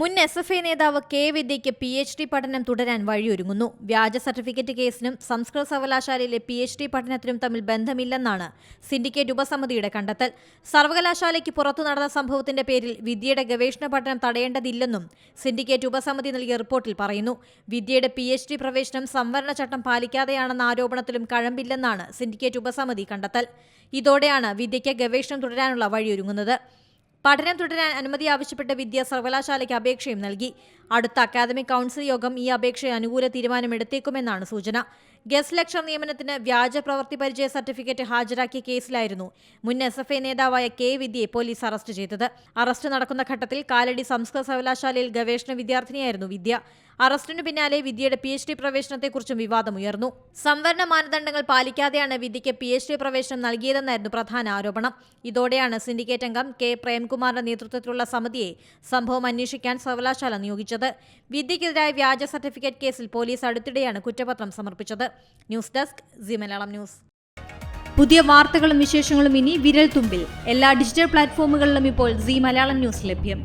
മുൻ S F I നേതാവ് K വിദ്യയ്ക്ക് പി എച്ച് ഡി പഠനം തുടരാൻ വഴിയൊരുങ്ങുന്നു. വ്യാജ സർട്ടിഫിക്കറ്റ് കേസിനും സംസ്കൃത സർവകലാശാലയിലെ പി എച്ച് ഡി പഠനത്തിനും തമ്മിൽ ബന്ധമില്ലെന്നാണ് സിൻഡിക്കേറ്റ് ഉപസമിതിയുടെ കണ്ടെത്തൽ. സർവകലാശാലയ്ക്ക് പുറത്തു നടന്ന സംഭവത്തിന്റെ പേരിൽ വിദ്യയുടെ ഗവേഷണ പഠനം തടയേണ്ടതില്ലെന്നും സിൻഡിക്കേറ്റ് ഉപസമിതി നൽകിയ റിപ്പോർട്ടിൽ പറയുന്നു. വിദ്യയുടെ പി എച്ച് ഡി പ്രവേശനം സംവരണ ചട്ടം പാലിക്കാതെയാണെന്ന ആരോപണത്തിലും കഴമ്പില്ലെന്നാണ് സിൻഡിക്കേറ്റ് ഉപസമിതി കണ്ടെത്തൽ. ഇതോടെയാണ് വിദ്യയ്ക്ക് ഗവേഷണം തുടരാനുള്ള വഴിയൊരുങ്ങുന്നത്. പഠനം തുടരാൻ അനുമതി ആവശ്യപ്പെട്ട് വിദ്യാ സർവകലാശാലയ്ക്ക് അപേക്ഷയും നൽകി. അടുത്ത അക്കാദമിക് കൗൺസിൽ യോഗം ഈ അപേക്ഷയെ അനുകൂല തീരുമാനമെടുത്തേക്കുമെന്നാണ് സൂചന. ഗസ്റ്റ് ലക്ചർ നിയമനത്തിന് വ്യാജ പ്രവൃത്തി പരിചയ സർട്ടിഫിക്കറ്റ് ഹാജരാക്കിയ കേസിലായിരുന്നു മുൻ എസ് എഫ് ഐ നേതാവായ കെ വിദ്യയെ പോലീസ് അറസ്റ്റ് ചെയ്തത്. അറസ്റ്റ് നടക്കുന്ന ഘട്ടത്തിൽ കാലടി സംസ്കൃത സർവകലാശാലയിൽ ഗവേഷണ വിദ്യാർത്ഥിനിയായിരുന്നു വിദ്യ. അറസ്റ്റിനു പിന്നാലെ വിദ്യയുടെ പി എച്ച് ഡി പ്രവേശനത്തെക്കുറിച്ചും വിവാദമുയർന്നു സംവരണ മാനദണ്ഡങ്ങൾ പാലിക്കാതെയാണ് വിദ്യയ്ക്ക് പി എച്ച് ഡി പ്രവേശനം നൽകിയതെന്നായിരുന്നു പ്രധാന ആരോപണം. ഇതോടെയാണ് സിൻഡിക്കേറ്റ് അംഗം കെ പ്രേംകുമാറിന്റെ നേതൃത്വത്തിലുള്ള സമിതിയെ സംഭവം അന്വേഷിക്കാൻ സർവകലാശാല നിയോഗിച്ചത്. വിദ്യയ്ക്കെതിരായ വ്യാജ സർട്ടിഫിക്കറ്റ് കേസിൽ പോലീസ് അടുത്തിടെയാണ് കുറ്റപത്രം സമർപ്പിച്ചത്. News desk G Malayalam news. പുതിയ വാർത്തകളും വിശേഷങ്ങളും ഇനി വിരൽ തുമ്പിൽ. എല്ലാ ഡിജിറ്റൽ പ്ലാറ്റ്ഫോമുകളിലും ഇപ്പോൾ സി മലയാളം ന്യൂസ് ലഭ്യം.